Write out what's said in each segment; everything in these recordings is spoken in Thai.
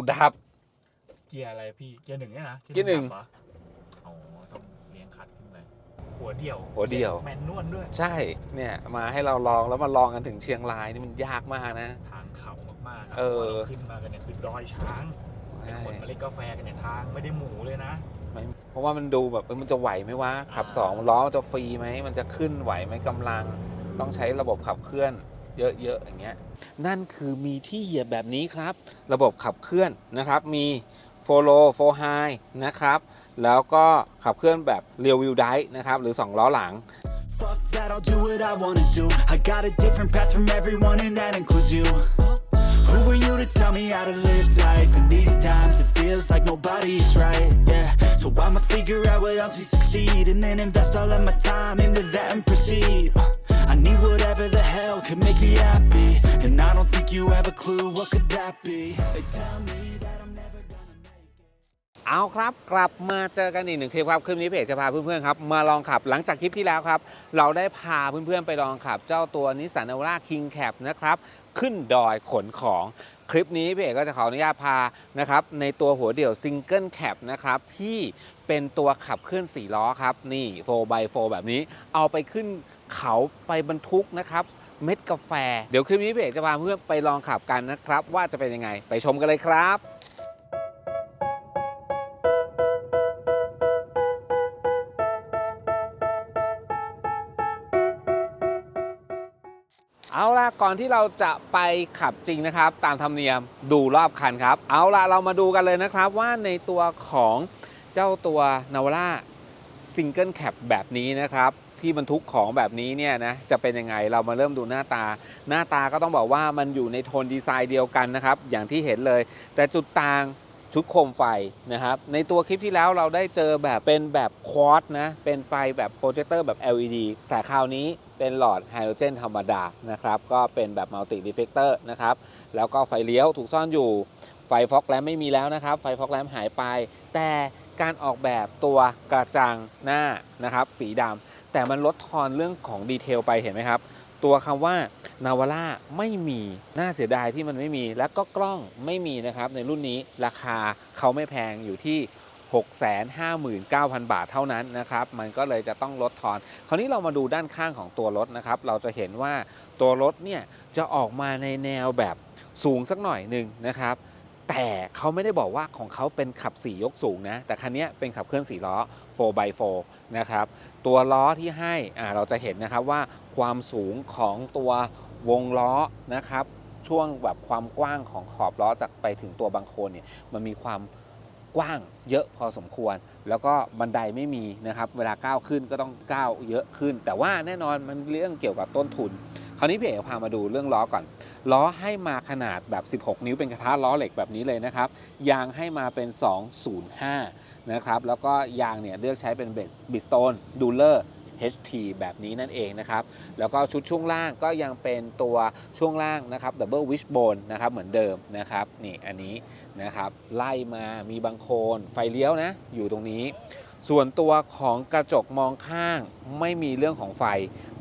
กูดับ เกียร์อะไรพี่ เกียร์หนึ่งเนี่ยนะที่เกียร์หนึ่ง ดับเหรออ๋อต้องเลี้ยงคัดขึ้นไปหัวเดี่ยวหัวเดี่ยว แมนนวลด้วยใช่เนี่ยมาให้เราลองแล้วมาลองกันถึงเชียงรายนี่มันยากมากนะ ทางเขามากๆนะเออพราะว่าเราขึ้นมากันเนี่ยคือดอยช้างเป็นคนมาเล่นกาแฟกันเนี่ยทางไม่ได้หมูเลยนะ ไม่เพราะว่ามันดูแบบเออมันจะไหวไหมวะขับสองล้อมันจะฟรีไหมมันจะขึ้นไหวไหมกำลัง ต้องใช้ระบบขับเคลื่อน เยอะๆอย่างเงี้ยนั่นคือมีที่เหยียบแบบนี้ครับ ระบบขับเคลื่อนนะครับมีโฟโลโฟไฮนะครับแล้วก็ขับเคลื่อนแบบเรียววิวไดนะครับหรือ 2 ล้อหลัง Fuck that, I'll do what I wanna do. I got a different path from everyone, and that includes you. Who are you to tell me how to live life? In these times, it feels like nobody's right. Yeah, so I'ma figure out what else we succeed, and then invest all of my time into that and proceed. เอาครับ กลับมาเจอกันอีกหนึ่งคลิปครับคลิปนี้เพจจะพาเพื่อนๆครับมาลองขับหลังจากคลิปที่แล้วครับ เราได้พาเพื่อนๆไปลองขับ เจ้าตัวนิสสันนาวร่าคิงแคปนะครับ ขึ้นดอยขนของคลิปนี้พี่เอกก็จะขออนุญาตพานะครับในตัวหัวเดี่ยวซิงเกิลแคปนะครับที่เป็นตัวขับเคลื่อน4ล้อครับ นี่ 4x4 แบบนี้ เอาไปขึ้นเขาไปบรรทุกนะครับเม็ดกาแฟ เดี๋ยวคลิปนี้พี่เอกจะพาเพื่อนไปลองขับกันนะครับ ว่าจะเป็นยังไงไปชมกันเลยครับ ก่อนที่เราจะไปขับจริงนะครับ ตามธรรมเนียมดูรอบคันครับ เอาล่ะเรามาดูกันเลยนะครับว่าในตัวของเจ้าตัวนาวาร่าซิงเกิลแคปแบบนี้นะครับที่บรรทุกของแบบนี้เนี่ยนะจะเป็นยังไงเรามาเริ่มดูหน้าตา หน้าตาก็ต้องบอกว่ามันอยู่ในโทนดีไซน์เดียวกันนะครับ อย่างที่เห็นเลย แต่จุดต่างชุดโคมไฟนะครับ ในตัวคลิปที่แล้วเราได้เจอแบบเป็นแบบควอตนะ เป็นไฟแบบโปรเจคเตอร์แบบ LED แต่คราวนี้ เป็นหลอดไฮโดรเจนธรรมดานะครับก็เป็นแบบมัลติรีเฟกเตอร์นะครับแล้วก็ไฟเลี้ยวถูกซ่อนอยู่ไฟฟอกแลมไม่มีแล้วนะครับ ไฟฟอกแลมหายไป แต่การออกแบบตัวกระจังหน้านะครับ สีดำแต่มันลดทอนเรื่องของดีเทลไปเห็นไหมครับ ตัวคำว่านาวาร่าไม่มีน่าเสียดายที่มันไม่มี แล้วก็กล้องไม่มีนะครับ ในรุ่นนี้ราคาเขาไม่แพงอยู่ที่ 659,000 บาทเท่านั้นนะครับ มันก็เลยจะต้องลดทอน คราวนี้เรามาดูด้านข้างของตัวรถนะครับ เราจะเห็นว่าตัวรถเนี่ยจะออกมาในแนวแบบสูงสักหน่อยหนึ่งนะครับ แต่เขาไม่ได้บอกว่าของเขาเป็นขับ4ยกสูงนะ แต่คันนี้เป็นขับเคลื่อน4ล้อ 4x4 นะครับ ตัวล้อที่ให้อ่าเราจะเห็นนะครับว่าความสูงของตัววงล้อนะครับ ช่วงแบบความกว้างของขอบล้อจากไปถึงตัวบังโคนเนี่ยมันมีความ กว้างเยอะพอสมควร แล้วก็บันไดไม่มีนะครับ เวลาก้าวขึ้นก็ต้องก้าวเยอะขึ้น แต่ว่าแน่นอนมันเรื่องเกี่ยวกับต้นทุน คราวนี้พี่เอ๋พามาดูเรื่องล้อก่อน ล้อให้มาขนาดแบบ 16 นิ้วเป็นกระทะล้อเหล็กแบบนี้เลยนะครับ ยางให้มาเป็น 205 นะครับ แล้วก็ยางเนี่ยเลือกใช้เป็นบิสโตนดูเลอร์ HT แบบนี้นั่นเองนะครับ แล้วก็ชุดช่วงล่างก็ยังเป็นตัวช่วงล่างนะครับดับเบิลวิชโบนนะครับเหมือนเดิมนะครับนี่อันนี้นะครับไล่มามีบางโคนไฟเลี้ยวนะอยู่ตรงนี้ ส่วนตัวของกระจกมองข้างไม่มีเรื่องของไฟ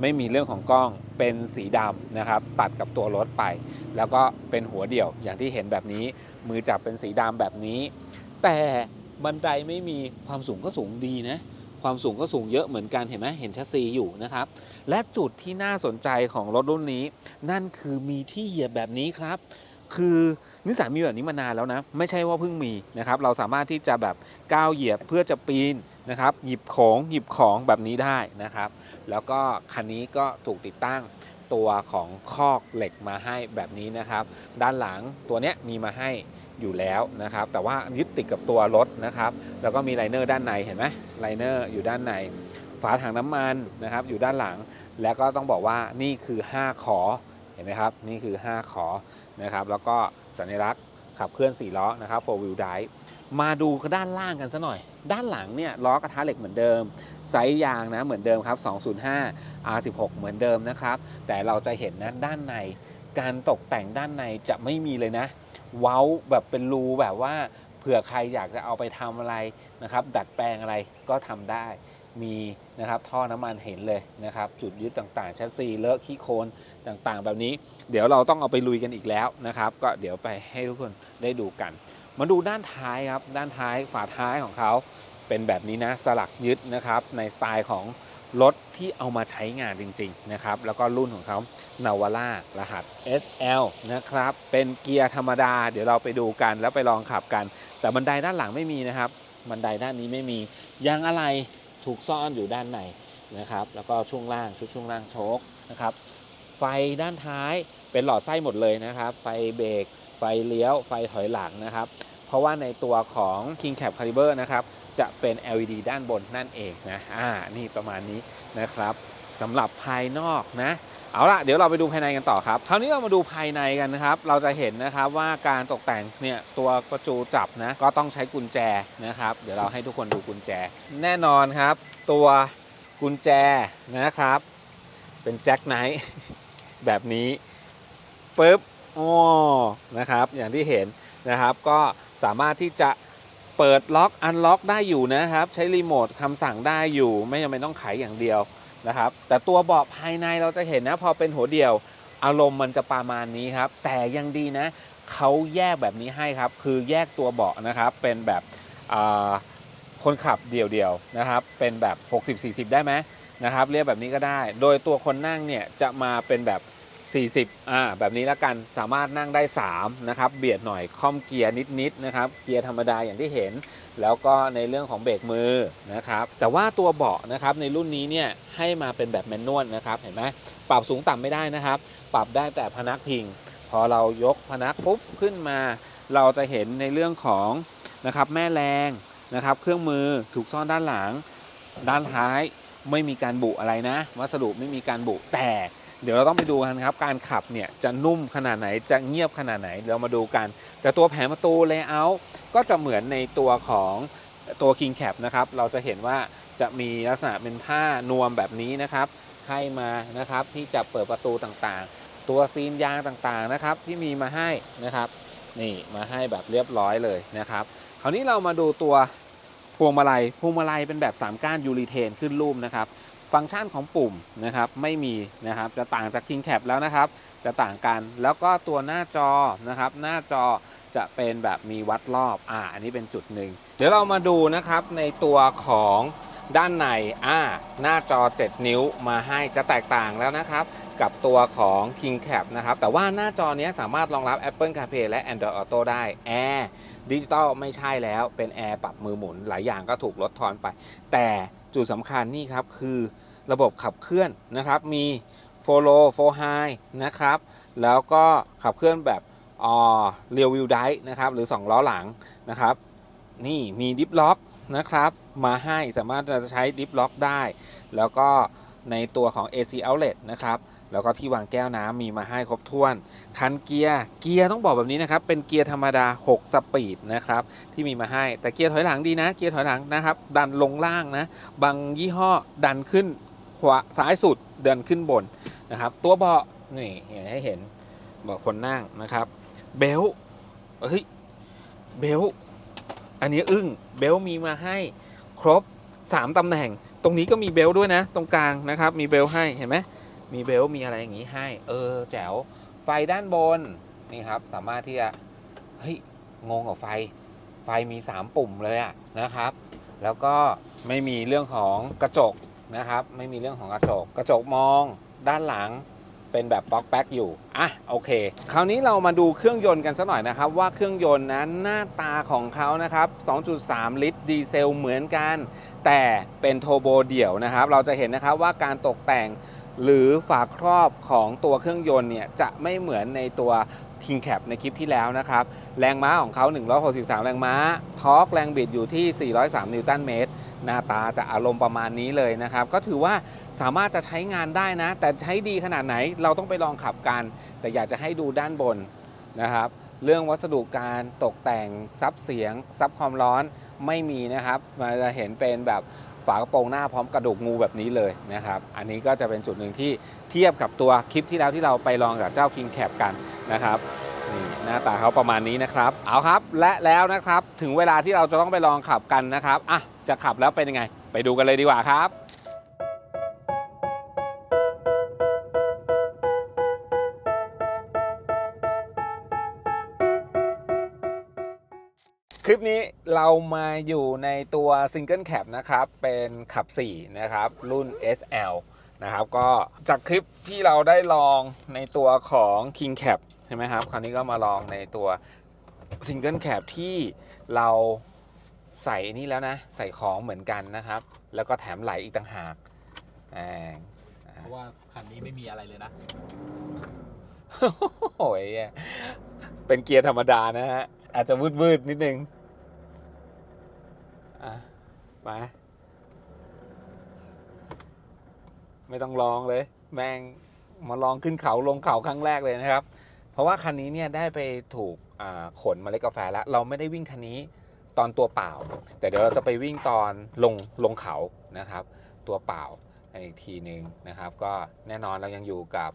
ไม่มีเรื่องของกล้องเป็นสีดำนะครับ ตัดกับตัวรถไป แล้วก็เป็นหัวเดี่ยวอย่างที่เห็นแบบนี้ มือจับเป็นสีดำแบบนี้ แต่บันไดไม่มีความสูงก็สูงดีนะ ความสูงก็สูงเยอะเหมือนกันเห็นไหมเห็นชัสซีอยู่นะครับ และจุดที่น่าสนใจของรถรุ่นนี้ นั่นคือมีที่เหยียบแบบนี้ครับ คือนิสสันมีแบบนี้มานานแล้วนะ ไม่ใช่ว่าเพิ่งมีนะครับ เราสามารถที่จะแบบก้าวเหยียบเพื่อจะปีนนะครับ หยิบของหยิบของแบบนี้ได้นะครับ แล้วก็คันนี้ก็ถูกติดตั้งตัวของคอกเหล็กมาให้แบบนี้นะครับ ด้านหลังตัวเนี้ยมีมาให้ อยู่แล้วนะครับ แต่ว่ายึดติดกับตัวรถนะครับ แล้วก็มีไลเนอร์ด้านในเห็นไหมไลเนอร์อยู่ด้านใน ฝาถังน้ำมันนะครับ อยู่ด้านหลัง แล้วก็ต้องบอกว่านี่คือ 5 ขอ เห็นไหมครับ นี่คือ 5 ขอนะครับ แล้วก็สัญลักษณ์ขับเคลื่อน 4 ล้อนะครับ4 wheel drive มาดูด้านล่างกันซะหน่อย ด้านหลังเนี่ยล้อกระทะเหล็กเหมือนเดิม ไซส์ยางนะเหมือนเดิมครับ 205 R16 เหมือนเดิมนะครับ แต่เราจะเห็นนะด้านในการตกแต่งด้านในจะไม่มีเลยนะ เว้าแบบเป็นรูแบบว่าเผื่อใครอยากจะเอาไปทำอะไรนะครับ ดัดแปลงอะไรก็ทำได้มีนะครับท่อน้ำมันเห็นเลยนะครับ จุดยึดต่างๆชัสซีเลอะขี้โคลนต่างๆ แบบนี้ เดี๋ยวเราต้องเอาไปลุยกันอีกแล้วนะครับ ก็เดี๋ยวไปให้ทุกคนได้ดูกัน มาดูด้านท้ายครับ ด้านท้ายฝาท้ายของเขา เป็นแบบนี้นะสลักยึดนะครับ ในสไตล์ของ รถที่เอามาใช้งานจริงๆนะครับ แล้วก็รุ่นของเขานาวาร่ารหัส SL นะครับ เป็นเกียร์ธรรมดา เดี๋ยวเราไปดูกันแล้วไปลองขับกัน แต่บันไดด้านหลังไม่มีนะครับ บันไดด้านนี้ไม่มียางอะไรถูกซ่อนอยู่ด้านในนะครับ แล้วก็ช่วงล่างชุดช่วงล่างโชคนะครับ ไฟด้านท้ายเป็นหลอดไส้หมดเลยนะครับ ไฟเบรกไฟเลี้ยว ไฟถอยหลังนะครับ เพราะว่าในตัวของ King Cap Caliber นะครับ จะเป็น LED ด้านบนนั่นเองนะ อ่า นี่ประมาณนี้นะครับสำหรับภายนอกนะ เอาละเดี๋ยวเราไปดูภายในกันต่อครับ คราวนี้เรามาดูภายในกันนะครับ เราจะเห็นนะครับว่าการตกแต่งเนี่ยตัวประจูจับนะ ก็ต้องใช้กุญแจนะครับ เดี๋ยวเราให้ทุกคนดูกุญแจ แน่นอนครับ ตัวกุญแจนะครับ เป็นแจ็คไนท์แบบนี้ปึ๊บอ๋อนะครับ อย่างที่เห็นนะครับ ก็ สามารถที่จะเปิดล็อกอันล็อกได้อยู่นะครับ ใช้รีโมทคำสั่งได้อยู่ ไม่จำเป็นต้องไขอย่างเดียวนะครับ แต่ตัวเบาะภายในเราจะเห็นนะ พอเป็นหัวเดียว อารมณ์มันจะประมาณนี้ครับ แต่ยังดีนะเขาแยกแบบนี้ให้ครับ คือแยกตัวเบาะนะครับ เป็นแบบคนขับเดี่ยวๆนะครับ เป็นแบบ 60-40 ได้ไหมนะครับ เรียกแบบนี้ก็ได้ โดยตัวคนนั่งเนี่ยจะมาเป็นแบบ 40อ่าแบบนี้แล้วกันสามารถนั่งได้3นะครับเบียดหน่อยค่อมเกียร์นิดๆนะครับเกียร์ธรรมดาอย่างที่เห็น แล้วก็ในเรื่องของเบรกมือนะครับแต่ว่าตัวเบาะนะครับในรุ่นนี้เนี่ยให้มาเป็นแบบแมนนวลนะครับเห็นไหมปรับสูงต่ำไม่ได้นะครับ ปรับได้แต่พนักพิง พอเรายกพนักปุ๊บขึ้นมา เราจะเห็นในเรื่องของนะครับแม่แรงนะครับเครื่องมือถูกซ่อนด้านหลัง ด้านท้ายไม่มีการบุอะไรนะ วัสดุไม่มีการบุแต่ เดี๋ยวเราต้องไปดูกันครับ การขับเนี่ยจะนุ่มขนาดไหนจะเงียบขนาดไหนเรามาดูกัน แต่ตัวแผงประตูเลเยอร์ก็จะเหมือนในตัวของตัว King Cap นะครับเราจะเห็นว่าจะมีลักษณะเป็นผ้านวมแบบนี้นะครับให้มานะครับที่จะเปิดประตูต่างๆ ตัวซีนยางต่างๆนะครับที่มีมาให้นะครับนี่มาให้แบบเรียบร้อยเลยนะครับ คราวนี้เรามาดูตัวพวงมาลัยพวงมาลัยเป็นแบบ 3 ก้านยูรีเทนขึ้นรูปนะครับ ฟังก์ชันของปุ่มนะครับไม่มีนะครับจะต่างจาก King Cap แล้วนะครับ จะต่างกันแล้วก็ตัวหน้าจอนะครับ หน้าจอจะเป็นแบบมีวัดรอบอ่าอันนี้เป็นจุดหนึ่งเดี๋ยวเรามาดูนะครับในตัวของด้านในอ่าหน้าจอ 7 นิ้วมาให้จะแตกต่างแล้วนะครับ กับตัวของ King Cap นะครับ แต่ว่าหน้าจอเนี้ยสามารถรองรับ Apple CarPlay และ Android Auto ได้แอร์ดิจิตอลไม่ใช่แล้วเป็นแอร์ปรับมือหมุนหลายอย่างก็ถูกลดทอนไป แต่ จุดสำคัญนี่ครับคือระบบขับเคลื่อนนะครับ มี4 low 4 high นะครับ แล้วก็ขับเคลื่อนแบบอ่อเรียววิวไดนะครับ หรือ 2 ล้อหลังนะครับ นี่มีดิฟล็อกนะครับ มาให้สามารถจะใช้ดิฟล็อกได้ แล้วก็ในตัวของ AC outlet นะครับ แล้วก็ที่วางแก้วน้ำมีมาให้ครบถ้วน คันเกียร์เกียร์ต้องบอกแบบนี้นะครับ เป็นเกียร์ธรรมดา 6 สปีดนะครับ ที่มีมาให้ แต่เกียร์ถอยหลังดีนะ เกียร์ถอยหลังนะครับ ดันลงล่างนะ บางยี่ห้อดันขึ้นขวาซ้ายสุดเดันขึ้นบนนะครับ ตัวเบาะนี่เห็นให้เห็นเบาะคนนั่งนะครับ เบลต์เฮ้ยเบลต์อันนี้อึ้งเบลต์มีมาให้ครบ 3ตำแหน่ง ตรงนี้ก็มีเบลต์ด้วยนะ ตรงกลางนะครับ มีเบลต์ให้เห็นไหม มีเบลต์มีอะไรอย่างนี้ให้ เออ แจ๋ว ไฟด้านบน นี่ครับ สามารถที่จะ เฮ้ย งงกับไฟ ไฟมี 3 ปุ่มเลยอะนะครับ แล้วก็ไม่มีเรื่องของกระจกนะครับ ไม่มีเรื่องของกระจก กระจกมองด้านหลังเป็นแบบบล็อกแบ็กอยู่ อะ โอเค คราวนี้เรามาดูเครื่องยนต์กันสักหน่อยนะครับ ว่าเครื่องยนต์นั้นหน้าตาของเขานะครับ 2.3 ลิตรดีเซลเหมือนกัน แต่เป็นโทโบเดี่ยวนะครับ เราจะเห็นนะครับว่าการตกแต่ง หรือฝาครอบของตัวเครื่องยนต์เนี่ยจะไม่เหมือนในตัว King Cap ในคลิปที่แล้วนะครับ แรงม้าของเขา 163 แรงม้า ทอร์กแรงบิดอยู่ที่ 403 นิวตันเมตร หน้าตาจะอารมณ์ประมาณนี้เลยนะครับ ก็ถือว่าสามารถจะใช้งานได้นะ แต่ใช้ดีขนาดไหนเราต้องไปลองขับกัน แต่อยากจะให้ดูด้านบนนะครับ เรื่องวัสดุการตกแต่งซับเสียงซับความร้อนไม่มีนะครับมันจะเห็นเป็นแบบ ฝากระโปรงหน้าพร้อมกระดูกงูแบบนี้เลยนะครับ อันนี้ก็จะเป็นจุดหนึ่งที่เทียบกับตัวคลิปที่แล้วที่เราไปลองกับเจ้า King Cap กันนะครับนี่หน้าตาเขาประมาณนี้นะครับ เอาครับและแล้วนะครับถึงเวลาที่เราจะต้องไปลองขับกันนะครับอะจะขับแล้วเป็นยังไง ไปดูกันเลยดีกว่าครับ คลิปนี้เรามาอยู่ในตัว Single Cap นะครับ เป็นขับ 4 นะครับ รุ่น SL นะครับ ก็จากคลิปที่เราได้ลองในตัวของ King Cap ใช่ไหมครับ คราวนี้ก็มาลองในตัว Single Cap ที่เราใส่นี่แล้วนะ ใส่ของเหมือนกันนะครับ แล้วก็แถมไหลอีกต่างหากอ่าเพราะว่าคันนี้ไม่มีอะไรเลยนะโอ้ยเป็นเกียร์ธรรมดานะฮะอาจจะวืดวืดๆนิดนึง อะไป ไม่ต้องลองเลย แม่งมาลองขึ้นเขาลงเขาครั้งแรกเลยนะครับ เพราะว่าคันนี้เนี่ยได้ไปถูกอ่าขนเมาเล็ดกาแฟแล้ว เราไม่ได้วิ่งคันนี้ตอนตัวเปล่า แต่เดี๋ยวเราจะไปวิ่งตอนลงลงเขานะครับ ตัวเปล่าอีกทีหนึ่งนะครับ ก็แน่นอนเรายังอยู่กับ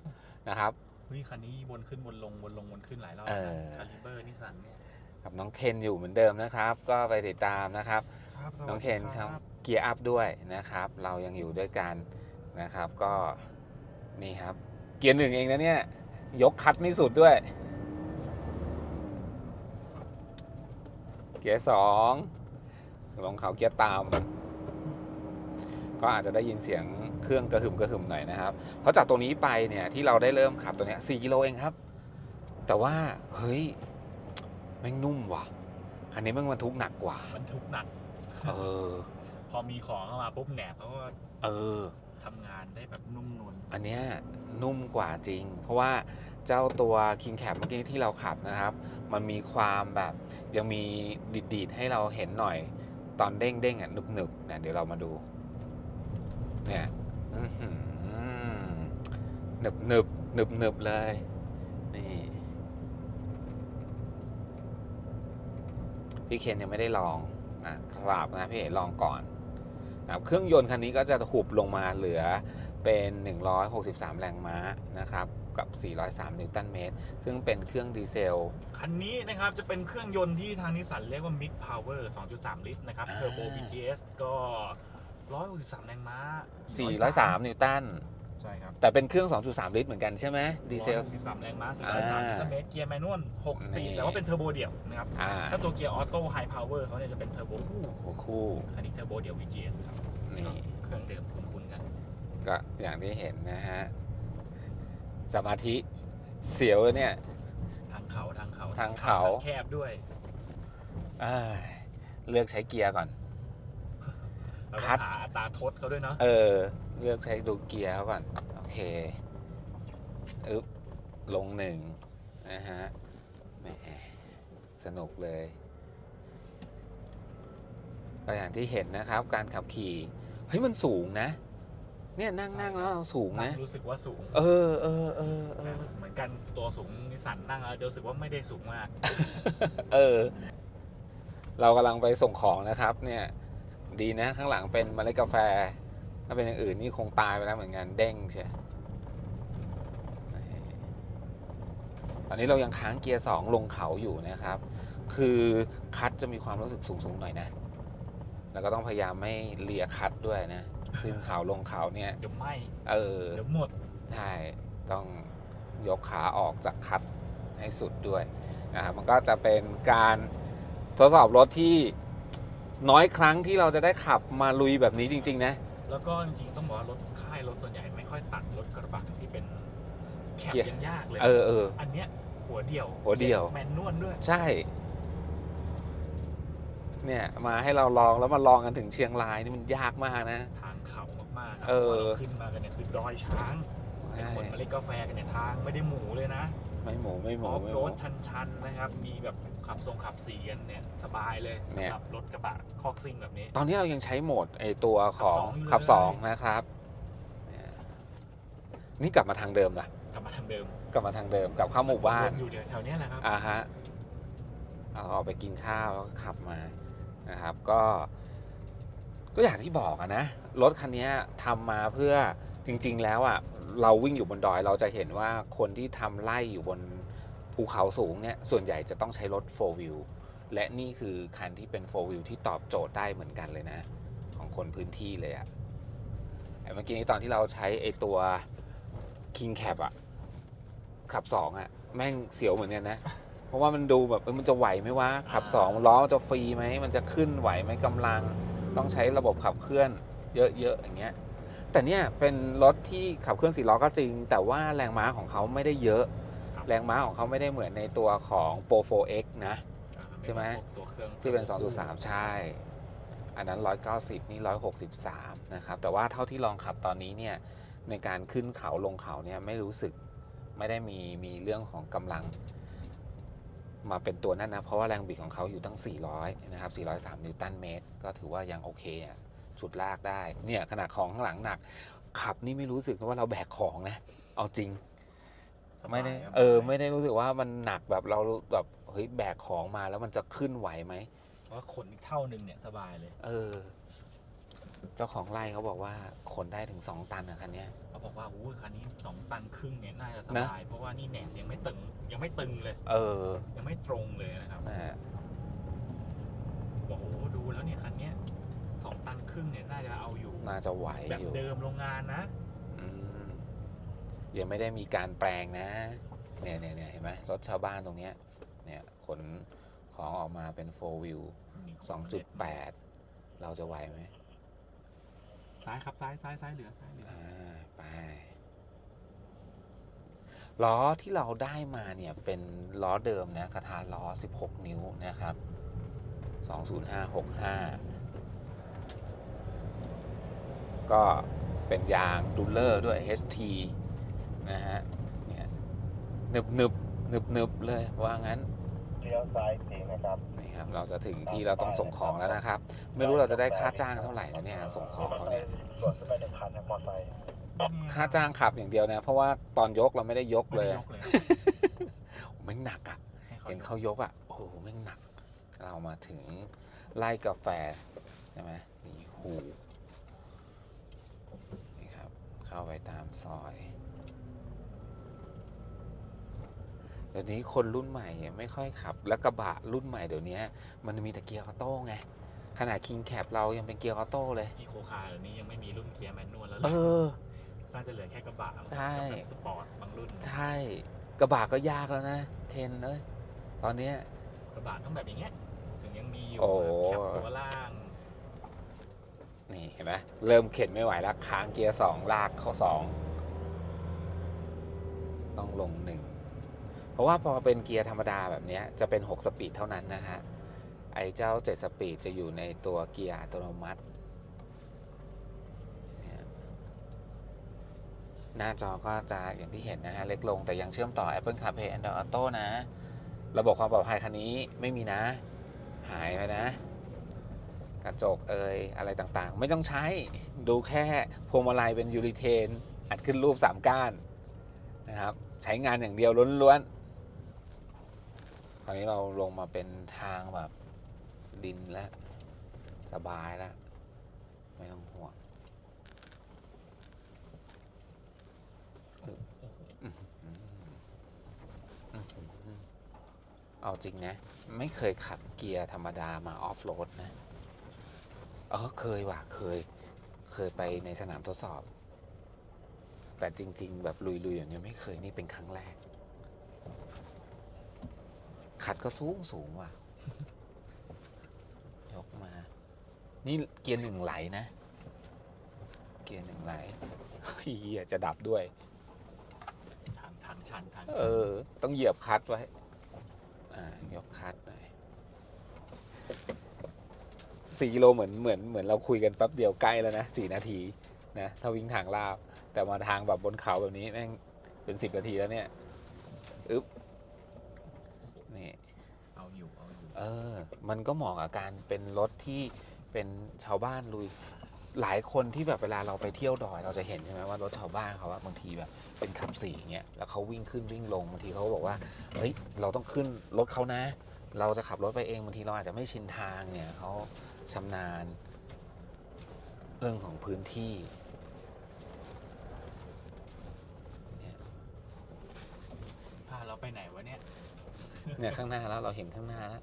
นะครับเฮ้ยคันนี้วนขึ้นวนลงวนลงวนขึ้นหลายรอบเออคาลิเบอร์นิสสันเนี่ยกับน้องเคนอยู่เหมือนเดิมนะครับ ก็ไปติดตามนะครับ ครับสวัสดีน้องเคนคทรับำเกียร์อัพด้วยนะครับ เรายังอยู่ด้วยกันนะครับ ก็นี่ครับ เกียร์หนึ่งเองนะเนี่ย ยกคัดนี่สุดด้วย เกียร์สองลงเขาเกียร์ตาม ก็อาจจะได้ยินเสียงเครื่องกระหึ่มกระหึ่มหน่อยนะครับ เพราะจากตรงนี้ไปเนี่ยที่เราได้เริ่มขับตัวเนี้ย4กิโลเองครับ แต่ว่าเฮ้ยแม่งนุ่มว่ะคันนี้แม่งบรรทุกหนักกว่า มันทุกหนัก เออ พอมีของเข้ามาปุ๊บแหนบเขาก็เออทำงานได้แบบนุ่มนวลอันเนี้ยนุ่มกว่าจริง เพราะว่าเจ้าตัว King Cap เมื่อกี้ที่เราขับนะครับ มันมีความแบบยังมีดีดๆให้เราเห็นหน่อย ตอนเด้งเด้งๆอะหนึบหนึบๆเนี่ยเดี๋ยวเรามาดู เนี่ยอื้อหือหนึบหนึบหนึบหนึบๆเลย นี่ พี่เคนยังไม่ได้ลอง นะครับนะพี่เอ๋ลองก่อนนะครับเครื่องยนต์คันนี้ก็จะหุบลงมาเหลือเป็น 163 แรงม้านะครับกับ 403 นิวตันเมตร ซึ่งเป็นเครื่องดีเซล คันนี้นะครับจะเป็นเครื่องยนต์ที่ทางนิสสันเรียกว่า Mix Power 2.3 ลิตรนะครับอ่า Turbo BTS ก็ 163 แรงม้า 403 นิวตัน ใช่ครับแต่เป็นเครื่อง 2.3 ลิตรเหมือนกันใช่ไหมดีเซล163แรงม้าอ่า403นิวตันเมตรเกียร์แมนนวล6สปีดนี่แต่ว่าเป็นเทอร์โบเดี่ยวนะครับอ่าถ้าตัวเกียร์ออโต้ไฮพาวเวอร์เขาเนี่ยจะเป็นเทอร์โบคู่หัวคู่อันนี้เทอร์โบเดี่ยว VGS ครับนี่เครื่องเดิมคุ้นๆกัน ก็อย่างที่เห็นนะฮะสมาธิเสียวเลยเนี่ยทางเขาทางเขาทางเขาแคบด้วยเอ้ยเลือกใช้เกียร์ก่อน แล้วคัก็ดหาอัตราทดเขาด้วยเนาะเออ เลือกใช้ดูเกียร์เขาก่อน โอเคอึ๊บลงหนึ่งนะฮะแหมสนุกเลย ก็อย่างที่เห็นนะครับ การขับขี่ เฮ้ย มันสูงนะ เนี่ยนั่งนั่งแล้วเราสูงนั่นะงรู้สึกว่าสูงเออเออเออเออ เหมือนกันตัวสูงนิสสันนั่งแล้วจะรู้สึกว่าไม่ได้สูงมาก เออ เรากำลังไปส่งของนะครับ เนี่ย ดีนะ ข้างหลังเป็นเมล็ดกาแฟ ถ้าเป็นอย่างอื่นนี่คงตายไปแล้วเหมือนกันเด้งใช่ตอนนี้เรายังค้างเกียร์สองลงเขาอยู่นะครับ คือคัดจะมีความรู้สึกสูงๆหน่อยนะ แล้วก็ต้องพยายามไม่เลียคัดด้วยนะขึ้นเขาลงเขาเนี่ยเดี๋ยวไหมเออเดี๋ยวหมดใช่ต้องยกขาออกจากคัดให้สุดด้วยนะครับมันก็จะเป็นการทดสอบรถที่ น้อยครั้งที่เราจะได้ขับมาลุยแบบนี้จริง ๆ นะ แล้วก็จริงๆต้องบอกว่ารถค่ายรถส่วนใหญ่ไม่ค่อยตัดรถกระบะที่เป็นแคบเกียร์ ยังยากเลยเออเออ อันเนี้ยหัวเดี่ยวหัวเดี่ยว แมนนวลด้วย ใช่ เนี่ยมาให้เราลองแล้วมาลองกันถึงเชียงรายนี่มันยากมากนะ ทางเขามากๆครัเออพราขึ้นมากันเนี่ยคือดอยช้างเป็นคนเมล็ดกาแฟกันเนี่ยทางไม่ได้หมูเลยนะ ไม่หมูไม่หอมูอฟไม่หโรมู ดชันๆนะครับ มีแบบขับทรงขับสีกันเนี่ยสบายเลยเนี่ย สำหรับรถกระบะคอกซิ่งแบบนี้ ตอนนี้เรายังใช้โหมดไอตัวของขัขับบสสอองงอยู่เลย นะครับเนี่ยนี่กลับมาทางเดิมนะกลับมาทางเดิมกลับมาทางเดิมกลับเข้าหมู่บ้านวนอยู่เดี๋ยวแถวเนี้ยแหละครับ อ่าฮะเอาออกไปกินข้าวแล้วก็ขับมานะครับ ก็ ก็อย่างที่บอกอะนะ รถคันนี้ทำมาเพื่อ จริง ๆ แล้วอะเราวิ่งอยู่บนดอยเราจะเห็นว่าคนที่ทำไล่อยู่บนภูเขาสูงเนี่ยส่วนใหญ่จะต้องใช้รถ 4 wheel และนี่คือคันที่เป็น 4 wheel ที่ตอบโจทย์ได้เหมือนกันเลยนะ ของคนพื้นที่เลยอะเมื่อกี้นี้ตอนที่เราใช้ไอ้ตัว King Cap อะขับสองอะแม่งเสียวเหมือนกันนะ เพราะว่ามันดูแบบมันจะไหวไหมวะ ขับสองล้อจะฟรีไหม มันจะขึ้นไหวไหมกำลัง ต้องใช้ระบบขับเคลื่อน เยอะๆอย่างเงี้ย แต่เนี่ยเป็นรถที่ขับเคลื่อนสี่ล้อก็จริง แต่ว่าแรงม้าของเขาไม่ได้เยอะครับแรงม้าของเขาไม่ได้เหมือนในตัวของ Pro 4X นะอ่าใช่ไหมตัวเครื่องที่เป็น 2.3 ใช่ อันนั้น 190 นี่ 163 นะครับ แต่ว่าเท่าที่ลองขับตอนนี้เนี่ย ในการขึ้นเขาลงเขาเนี่ยไม่รู้สึกไม่ได้มีมีเรื่องของกำลัง มาเป็นตัวนั่นนะ เพราะว่าแรงบิดของเขาอยู่ตั้ง 400 นะครับ 403 นิวตันเมตร ก็ถือว่ายังโอเคอะ ชุดลากได้ เนี่ยขนาดของข้างหลังหนัก ขับนี่ไม่รู้สึกนะว่าเราแบกของนะ เอาจริงสบายไม่ได้ครับเออ ไม่ได้รู้สึกว่ามันหนักแบบเราแบบเฮ้ยแบกของมาแล้วมันจะขึ้นไหวไหมเพราะว่าขนอีกเท่านึงเนี่ยสบายเลย เออ เจ้าของไร่เขาบอกว่าขนได้ถึง2ตันนะคันเนี้ยเขาบอกว่าอู้คันนี้สองตันครึ่งเนี่ยน่าจะสนะบาย เพราะว่านี่แหนบยังไม่ตึง ยังไม่ตึงเลย เออ ยังไม่ตรงเลยนะครับนะฮะบอกโอ้โหดูแล้วเนี่ยคันเนี้ยสองตัน ครึ่งเนี่ยน่าจะเอาอยู่ น่าจะไหวแบบอยู่เดิมโรงงานนะ อืมยังไม่ได้มีการแปลงนะ เนี่ยเนี่ยเนี่ยเห็นไหมรถชาวบ้านตรงเนี้ย เนี่ยขนของออกมาเป็น4 wheel นี่ของเล็ด2.8เราจะไหวไหมซ้ายครับซ้ายซ้ายซ้ายเหลือซ้ายเหลืออ่าไปล้อที่เราได้มาเนี่ยเป็นล้อเดิมนะกระทะล้อ 16 นิ้วนะครับ 20565 ก็เป็นยางดูลเลอร์ด้วย HT นะฮะเนี่ยหนึบหนึบหนึบหนึบเลยว่างั้นเลี้ยวซ้ายอีกทีนะครับนี่ครับ เราจะถึงที่เราต้องส่งของแล้วนะครับ ไม่รู้เราจะได้ค่าจ้างเท่าไหร่นะเนี่ยส่งของเขาเนี่ยส่วนขึ้นไปหนึ่งคันนะมอเตอร์ไซค์ค่าจ้างขับอย่างเดียวนะ เพราะว่าตอนยกเราไม่ได้ยกไม่เลได้ยยกเลยแม่งหนักอะให้เขาเห็นเขายกอะโอ้โหแม่งหนัก เรามาถึงไล่กาแฟใช่ไหมมีหูนี่ครับ เข้าไปตามซอยเดี๋ยวนี้คนรุ่นใหม่ไม่ค่อยขับ แล้วกระบะรุ่นใหม่เดี๋ยวนี้มันมีแต่เกียร์ออโต้ไงขนาดคิงแคปเรายังเป็นเกียร์ออโต้เลยอีโคคาร์เดี๋ยวนี้ยังไม่มีรุ่นเกียร์แมนนวลแล้วเออน่าจะเหลือแค่กระบะใช่กับแบบสปอร์ตบางรุ่น ใช่ กระบะก็ยากแล้วนะ เทนเอ้ยตอนเนี้ยกระบะต้องแบบอย่างเงี้ย ถึงยังมีอยู่โอ้แคปตัวล่างนี่เห็นไหมเริ่มเข็นไม่ไหวแล้วค้างเกียร์สองลากเข้าสองต้องลงหนึ่งเพราะว่าพอเป็นเกียร์ธรรมดาแบบนี้จะเป็น 6 สปีดเท่านั้นนะฮะ ไอ้เจ้า 7 สปีดจะอยู่ในตัวเกียร์อัตโนมัติเนี่ยหน้าจอก็จะอย่างที่เห็นนะฮะ เล็กลงแต่ยังเชื่อมต่อ Apple CarPlay Android Auto นะ ระบบความปลอดภัยคันนี้ไม่มีนะ หายไปนะ กระจกเอยอะไรต่างๆ ไม่ต้องใช้ดูแค่พวงมาลัยเป็นยูริเทน อัดขึ้นรูป 3 ก้านนะครับ ใช้งานอย่างเดียวล้วนๆ คราวนี้เราลงมาเป็นทางแบบดินแล้ว สบายแล้ว ไม่ต้องห่วงเอาจริงนะ ไม่เคยขับเกียร์ธรรมดามาออฟโรดนะ เออเคยว่ะเคย เคยไปในสนามทดสอบ แต่จริง ๆ แบบลุยๆอย่างนี้ไม่เคยนี่เป็นครั้งแรก ขัดก็สูงสูงว่ะ ยกมา นี่เกียร์หนึ่งไหลนะ เกียร์หนึ่งไหลเฮียจะดับด้วย ทางทางชันทางเออ ต้องเหยียบคลัตช์ไว้ อ่ายกคลัตช์หน่อย สี่กิโลเหมือนเหมือนเหมือนเราคุยกันแป๊บเดียวใกล้แล้วนะสี่นาทีนะถ้าวิ่งทางลาบ แต่มาทางแบบบนเขาแบบนี้แม่งเป็นสิบนาทีแล้วเนี่ยอึ๊บนี่เอาอยู่เอาอยู่เออ มันก็เหมาะกับการเป็นรถที่เป็นชาวบ้านลุย หลายคนที่แบบเวลาเราไปเที่ยวดอยเราจะเห็นใช่ไหมว่ารถชาวบ้านเขาอะบางทีแบบเป็นขับสี่เงี้ยแล้วเขาวิ่งขึ้นวิ่งลงบางทีเขาบอกว่าเฮ้ยเราต้องขึ้นรถเขานะ เราจะขับรถไปเองบางทีเราอาจจะไม่ชินทางเนี่ยเขา ชำนาญ เรื่องของพื้นที่เนี่ยพาเราไปไหนวะเนี่ยเนี่ยข้างหน้าแล้วเราเห็นข้างหน้าแล้ว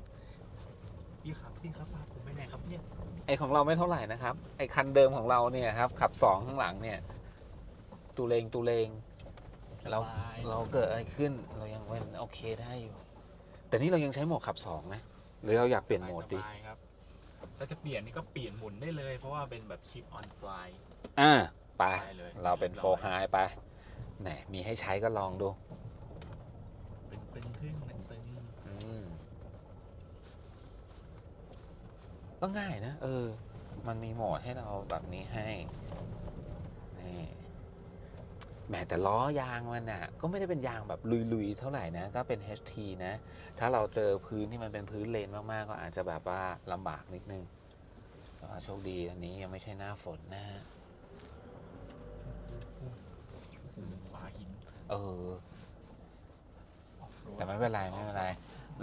พี่ครับพี่ครับพาผมไปไหนครับเนี่ยไอของเราไม่เท่าไหร่นะครับ ไอคันเดิมของเราเนี่ยครับ ขับสองข้างหลังเนี่ย ตูเลงตูเลงเราสบยเราเกิดอะไรขึ้นเรายังเป็นโอเคได้อยู่ แต่นี่เรายังใช้โหมดขับสองนะ หรือเราอยากเปลี่ยนโหมดดีสบายๆครับ ถ้าจะเปลี่ยนนี่ก็เปลี่ยนหมุนได้เลย เพราะว่าเป็นแบบชิปออนฟลาย อ่าไปได้เลยเราเป็นเรีโฟยบร้อย ไฮไปแหนมีให้ใช้ก็ลองดู เป็นตึงขึ้นเป็นตึงอืมก็ง่ายนะ เออ มันมีโหมดให้เราแบบนี้ให้นี่ แหมแต่ล้อยางมันอะก็ไม่ได้เป็นยางแบบลุยๆ เท่าไหร่นะ ก็เป็น HT นะ ถ้าเราเจอพื้นที่มันเป็นพื้นเลนมากๆ ก็อาจจะแบบว่าลำบากนิดนึงแต่ว่าโชคดีอันนี้ยังไม่ใช่หน้าฝนนะฮะฝาหินเออออกโรดแต่ไม่เป็นไร ไม่เป็นไร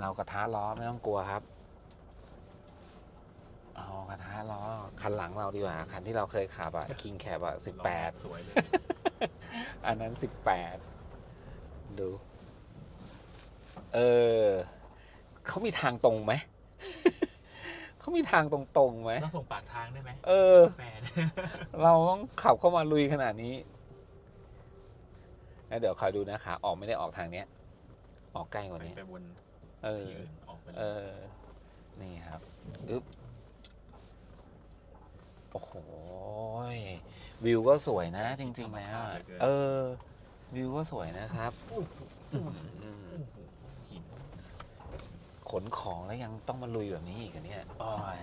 เรากระทะล้อไม่ต้องกลัวครับ เอากระทะล้อคันหลังเราดีกว่า คันที่เราเคยขับอะคิงแคบอะสิบแปดสวยเลยอันนั้นสิบแปดดู เออเขามีทางตรงไหมเขามีทางตรงๆไหมต้องส่งปากทางได้ไหมเออแฟนเราต้องขับเข้ามาลุยขนาดนี้แล้วเดี๋ยวคอยดูนะขาออกไม่ได้ออกทางเนี้ย ออกใกล้กว่านี้ไปบนเออที่อื่นออกไปเออ นี่ครับอึ๊บ โอ้โหย วิวก็สวยนะ จริงๆแล้วอะเออ วิวก็สวยนะครับอืมโอ้โหหินขนของแล้วยังต้องมาลุยแบบนี้อีกเหรอเนี่ยโอ้ย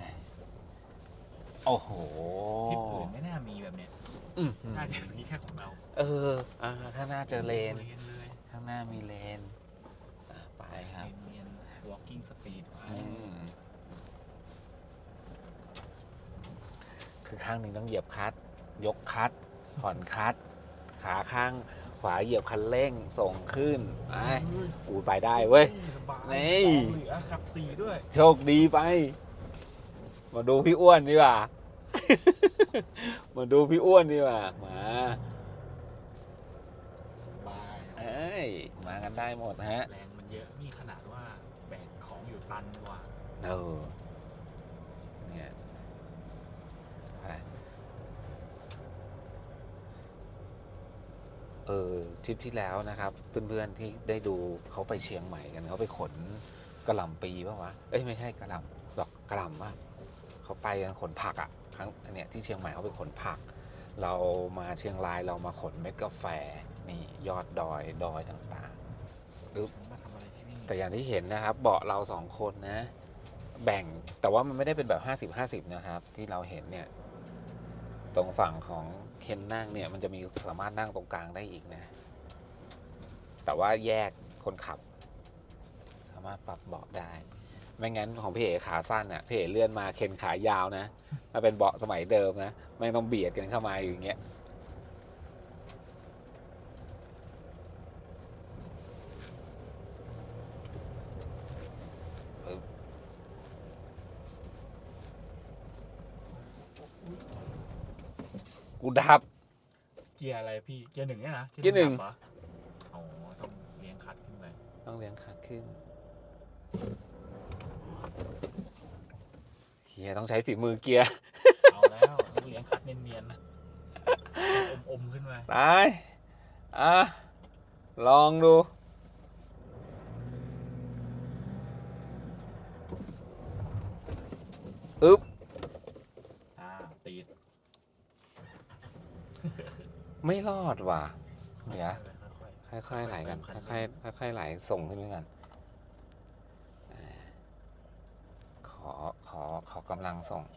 โอ้โหที่อื่นไม่น่ามีแบบเนี้ยอื้อหือน่าจะมีแค่ของเราเอออ่าข้างหน้าเจอเลนเลนเลยข้างหน้ามีเลนอะไปครับเนียนๆ walking speed ไว้อืมคือข้างหนึ่งต้องเหยียบคลัตช์ ยกคลัตช์ผ่อนคลัตช์ขาข้างขวาเหยียบคันเร่งส่งขึ้นไปกูไปได้เว้ยสบายนี่สองเหลือขับสี่ด้วยโชคดีไป มาดูพี่อ้วนดีกว่า มาดูพี่อ้วนดีกว่ามาบายเอ้ยมากันได้หมดฮะ แรงมันเยอะนี่ขนาดว่าแบกของอยู่ตันกว่า เออ เนี่ยไป เออทริปที่แล้วนะครับ เพื่อนๆที่ได้ดูเขาไปเชียงใหม่กันเขาไปขนกระหล่ำปีป่ะวะเอ้ยไม่ใช่กระหล่ำหรอกกระหล่ำป่ะเขาไปกันขนผักอะ่ะครั้งอันเนี้ยที่เชียงใหม่เขาไปขนผัก เรามาเชียงรายเรามาขนเม็ดกาแฟนี่ยอดดอยดอยต่างๆอึ๊บมาทำอะไรที่นี่แต่อย่างที่เห็นนะครับ เบาะเราสองคนนะ แบ่งแต่ว่ามันไม่ได้เป็นแบบ 50 50 นะครับ ที่เราเห็นเนี่ย ตรงฝั่งของเคนนั่งเนี่ยมันจะมีสามารถนั่งตรงกลางได้อีกนะ แต่ว่าแยกคนขับ สามารถปรับเบาะได้ ไม่งั้นของพี่เอขาสั้นอะพี่เอเลื่อนมาเคนขายาวนะ ถ้าเป็นเบาะสมัยเดิมนะแม่งต้องเบียดกันเข้ามาอย่างเงี้ย กูดับ เกียร์อะไรพี่ เกียร์หนึ่งเนี่ยนะเกียร์หนึ่ง ดับเรออ๋อต้องเลี้ยงคัดขึ้นไปต้องเลี้ยงขาขึ้นเฮียต้องใช้ฝีมือเกียร์เอาแล้วต้องเลี้ยงคัดเนียนๆอมๆขึ้นไป ตายอะลองดู อึ๊บ อ่าตีด ไม่ รอดว่ะ เดี๋ยวค่อยค่อยๆไหลกันค่อยๆค่อยๆค่อยๆไหลส่งขึ้นไปกันอ่าขอขอขอกำลังส่งๆ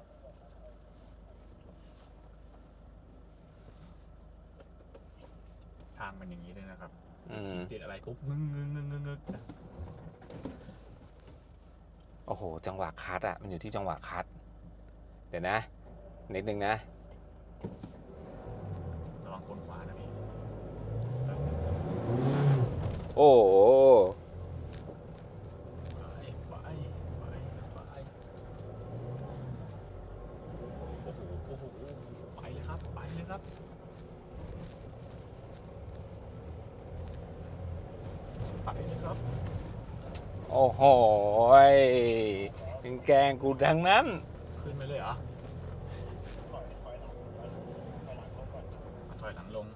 ทางมันอย่างนี้เลยนะครับอืมติดอะไรปุ๊บงึงงึงงึงงึงงึงโอ้โห จังหวะคัดอะมันอยู่ที่จังหวะคัด เดี๋ยวนะ นิดนึงนะระ บโอ้โหยยังแกงกูดังนั้น ขึ้นไปเลยเหรอถอยหลังลง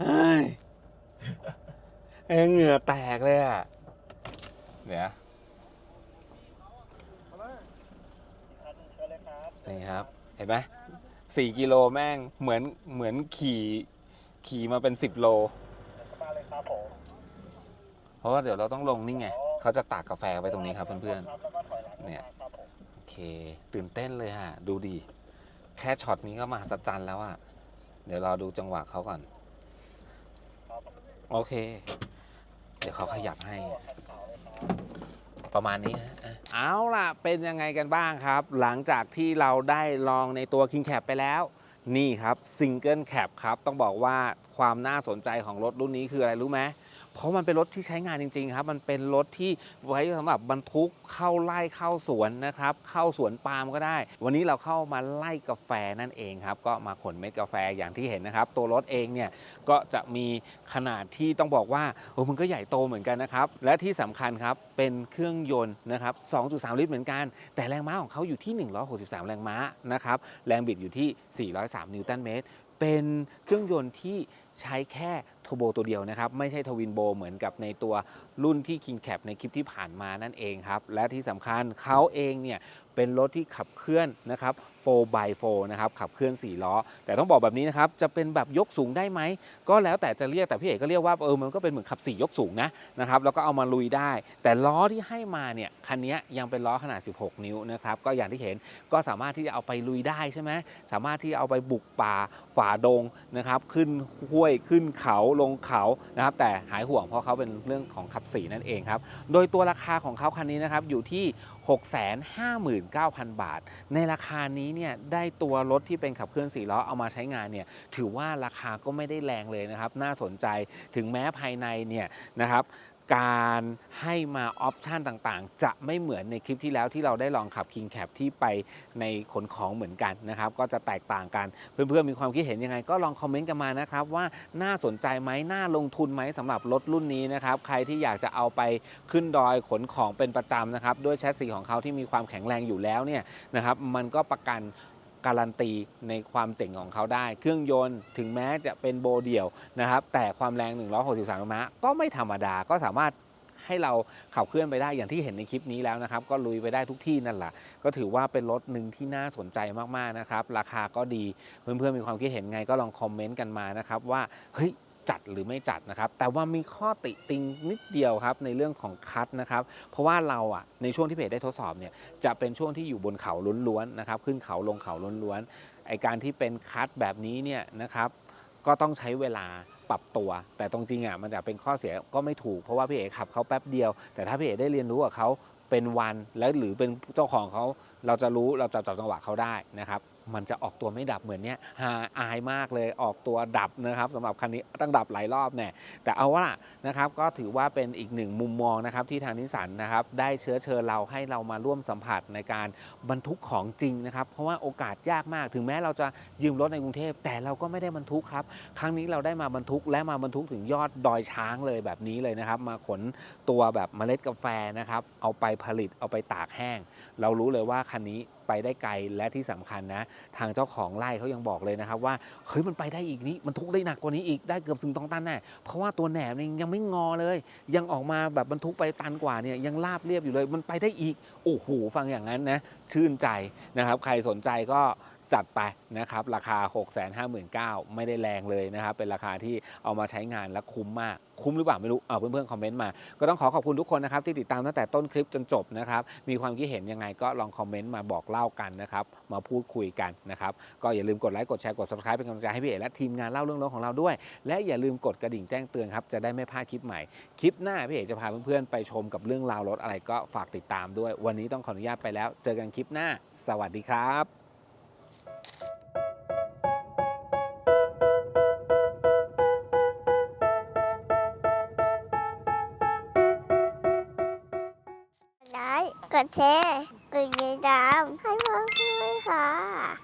เฮ้ย เอ้ยเหงื่อแตกเลยอะเดี๋ยวนี่ครับ เห็นไหมสี่กิโลแม่งเหมือนเหมือนขี่ขี่มาเป็นสิบโลมาเลยครับผมเพราะว่าเดี๋ยวเราต้องลงนี่ไงเขาจะตากกาแฟไว้ตรงนี้ครับเพื่อนครับแล้วก็ถอยหลังเนี่ยครับผมๆโอเคตื่นเต้นเลยฮะ ดูดี แค่ช็อตนี้ก็มหัศจรรย์แล้วอะเดี๋ยวเราดูจังหวะเขาก่อน โอเค เดี๋ยวเขาขยับให้ ประมาณนี้ฮะเอาล่ะ เป็นยังไงกันบ้างครับ หลังจากที่เราได้ลองในตัว King Cap ไปแล้ว นี่ครับ Single Cap ครับ ต้องบอกว่าความน่าสนใจของรถรุ่นนี้คืออะไรรู้ไหม เพราะมันเป็นรถที่ใช้งานจริงๆครับ มันเป็นรถที่ไว้สำหรับบรรทุกเข้าไล่เข้าสวนนะครับ เข้าสวนปาล์มก็ได้ วันนี้เราเข้ามาไล่กาแฟนั่นเองครับ ก็มาขนเม็ดกาแฟอย่างที่เห็นนะครับ ตัวรถเองเนี่ยก็จะมีขนาดที่ต้องบอกว่าโอ้มันก็ใหญ่โตเหมือนกันนะครับ และที่สำคัญครับเป็นเครื่องยนต์นะครับ 2.3 ลิตรเหมือนกัน แต่แรงม้าของเขาอยู่ที่ 163 แรงม้านะครับ แรงบิดอยู่ที่ 403 นิวตันเมตร เป็นเครื่องยนต์ที่ใช้แค่ ทโบตัวเดียวนะครับ ไม่ใช่ทวินโบเหมือนกับในตัวรุ่นที่ King Cap ในคลิปที่ผ่านมานั่นเองครับ และที่สำคัญเขาเองเนี่ยเป็นรถที่ขับเคลื่อนนะครับ 4x4 นะครับ ขับเคลื่อน 4 ล้อ แต่ต้องบอกแบบนี้นะครับ จะเป็นแบบยกสูงได้ไหม ก็แล้วแต่จะเรียก แต่พี่เอกก็เรียกว่า เออ มันก็เป็นเหมือนขับ 4 ยกสูงนะ นะครับ แล้วก็เอามาลุยได้ แต่ล้อที่ให้มาเนี่ย คันนี้ยังเป็นล้อขนาด 16 นิ้วนะครับ ก็อย่างที่เห็น ก็สามารถที่จะเอาไปลุยได้ใช่ไหม สามารถที่เอาไปบุกป่า ฝ่าดงนะครับ ขึ้นห้วย ขึ้นเขาลงเขานะครับแต่หายห่วงเพราะเขาเป็นเรื่องของขับสีนั่นเองครับโดยตัวราคาของเขาคันนี้นะครับอยู่ที่ 659,000 บาท ในราคานี้เนี่ยได้ตัวรถที่เป็นขับเคลื่อน4ล้อเอามาใช้งานเนี่ยถือว่าราคาก็ไม่ได้แรงเลยนะครับน่าสนใจถึงแม้ภายในเนี่ยนะครับ การให้มาออปชันต่างๆ จะไม่เหมือนในคลิปที่แล้วที่เราได้ลองขับ King Cap ที่ไปในขนของเหมือนกันนะครับ ก็จะแตกต่างกัน เพื่อนๆ มีความคิดเห็นยังไง ก็ลองคอมเมนต์กันมานะครับ ว่าน่าสนใจไหมน่าลงทุนไหมสำหรับรถรุ่นนี้นะครับ ใครที่อยากจะเอาไปขึ้นดอยขนของเป็นประจำนะครับ ด้วยแชสซีของเขาที่มีความแข็งแรงอยู่แล้วเนี่ยนะครับมันก็ประกัน การันตีในความเจ๋งของเขาได้ เครื่องยนต์ถึงแม้จะเป็นโบเดี่ยวนะครับ แต่ความแรง 163ม้าก็ไม่ธรรมดาก็สามารถให้เราขับเคลื่อนไปได้อย่างที่เห็นในคลิปนี้แล้วนะครับ ก็ลุยไปได้ทุกที่นั่นแหละก็ถือว่าเป็นรถหนึ่งที่น่าสนใจมากๆนะครับ ราคาก็ดีเพื่อนๆมีความคิดเห็นไงก็ลองคอมเมนต์กันมานะครับว่าเฮ้ย จัดหรือไม่จัดนะครับ แต่ว่ามีข้อติติงนิดเดียวครับในเรื่องของคัทนะครับ เพราะว่าเราอะในช่วงที่เพจได้ทดสอบเนี่ยจะเป็นช่วงที่อยู่บนเขาล้วนๆนะครับ ขึ้นเขาลงเขาล้วนๆไอการที่เป็นคัทแบบนี้เนี่ยนะครับ ก็ต้องใช้เวลาปรับตัว แต่ตรงจริงอะมันจะเป็นข้อเสียก็ไม่ถูกเพราะว่าพี่เอกขับเขาแป๊บเดียว แต่ถ้าพี่เอกได้เรียนรู้กับเขาเป็นวันแล้วหรือเป็นเจ้าของเขาเราจะรู้เราจะจับจังหวะเขาได้นะครับ มันจะออกตัวไม่ดับเหมือนเนี้ยหาอายมากเลยออกตัวดับนะครับสำหรับคันนี้ต้องดับหลายรอบแน่แต่เอาว่าล่ะนะครับก็ถือว่าเป็นอีกหนึ่งมุมมองนะครับที่ทางนิสสันนะครับได้เชื้อเชิญเราให้เรามาร่วมสัมผัสในการบรรทุกของจริงนะครับเพราะว่าโอกาสยากมากถึงแม้เราจะยืมรถในกรุงเทพ แต่เราก็ไม่ได้บรรทุกครับครั้งนี้เราได้มาบรรทุกและมาบรรทุกถึงยอดดอยช้างเลยแบบนี้เลยนะครับ มาขนตัวแบบเมล็ดกาแฟนะครับเอาไปผลิตเอาไปตากแห้ง เรารู้เลยว่าคันนี้ ไปได้ไกลและที่สำคัญนะ ทางเจ้าของไร่เขายังบอกเลยนะครับว่าเฮ้ยมันไปได้อีกนี้มันทุกได้หนักกว่านี้อีกได้เกือบถึงตองตันแน่เพราะว่าตัวแหนมเนี่ยยังไม่งอเลย ยังออกมาแบบบรรทุกไปตันกว่าเนี่ยยังราบเรียบอยู่เลย มันไปได้อีกโอ้โหฟังอย่างนั้นนะชื่นใจนะครับ ใครสนใจก็ จัดไปนะครับราคา 6 5 9 0 0 0 ไม่ได้แรงเลยนะครับเป็นราคาที่เอามาใช้งานและคุ้มมากคุ้มหรือเปล่าไม่รู้เอาเพื่อนๆคอมเมนต์มา ก็ต้องขอขอบคุณทุกคนนะครับที่ติดตามตั้งแต่ต้นคลิปจนจบนะครับมีความคิดเห็นยังไงก็ลองคอมเมนต์มาบอกเล่ากันนะครับมาพูดคุยกันนะครับก็อย่าลืมกดไลค์กดแชร์กด subscribe เป็นกำลังใจให้พี่เอกและทีมงานเล่าเรื่องรถของเราด้วย และอย่าลืมกดกระดิ่งแจ้งเตือนครับจะได้ไม่พลาดคลิปใหม่คลิปหน้าพี่เอกจะพาเพื่อนๆไปชมกับเรื่องราวรถอะไรก็ฝากติดตามด้วย วันนี้ต้องขออนุญาตไปแล้ว เจอกันคลิปหน้า สวัสดีครับ กดแชร์ กดติดตามให้พ่อด้วยค่ะ